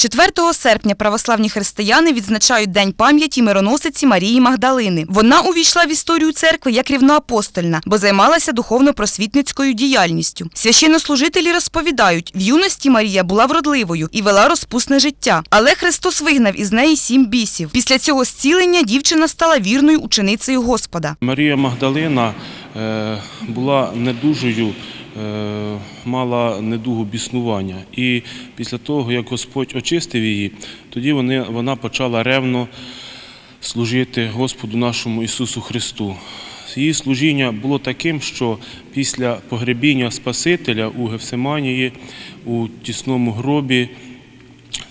4 серпня православні християни відзначають День пам'яті мироносиці Марії Магдалини. Вона увійшла в історію церкви як рівноапостольна, бо займалася духовно-просвітницькою діяльністю. Священнослужителі розповідають, в юності Марія була вродливою і вела розпусне життя. Але Христос вигнав із неї сім бісів. Після цього зцілення дівчина стала вірною ученицею Господа. Марія Магдалина е, була недужою, мала недугу біснування. І після того, як Господь очистив її, тоді вона почала ревно служити Господу нашому Ісусу Христу. Її служіння було таким, що після погребіння Спасителя у Гефсиманії, у тісному гробі,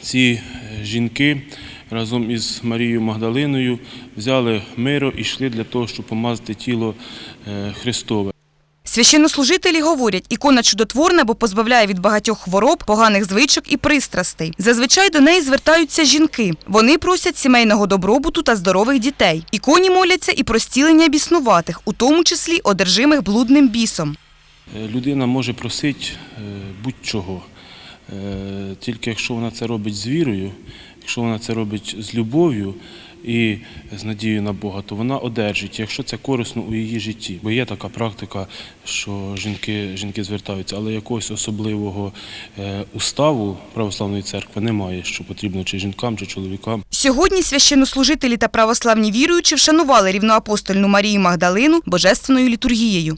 ці жінки разом із Марією Магдалиною взяли миро і йшли для того, щоб помазати тіло е, Христове. Священнослужителі говорять, ікона чудотворна, бо позбавляє від багатьох хвороб, поганих звичок і пристрастей. Зазвичай до неї звертаються жінки. Вони просять сімейного добробуту та здорових дітей. Іконі моляться і про зцілення біснуватих, у тому числі одержимих блудним бісом. Е, Людина може просити е, будь-чого, Е, тільки якщо вона це робить з вірою, якщо вона це робить з любов'ю і з надією на Бога, то вона одержить, якщо це корисно у її житті. Бо є така практика, що жінки, жінки звертаються, але якогось особливого е, уставу православної церкви немає, що потрібно чи жінкам, чи чоловікам. Сьогодні священнослужителі та православні віруючі вшанували рівноапостольну Марію Магдалину божественною літургією.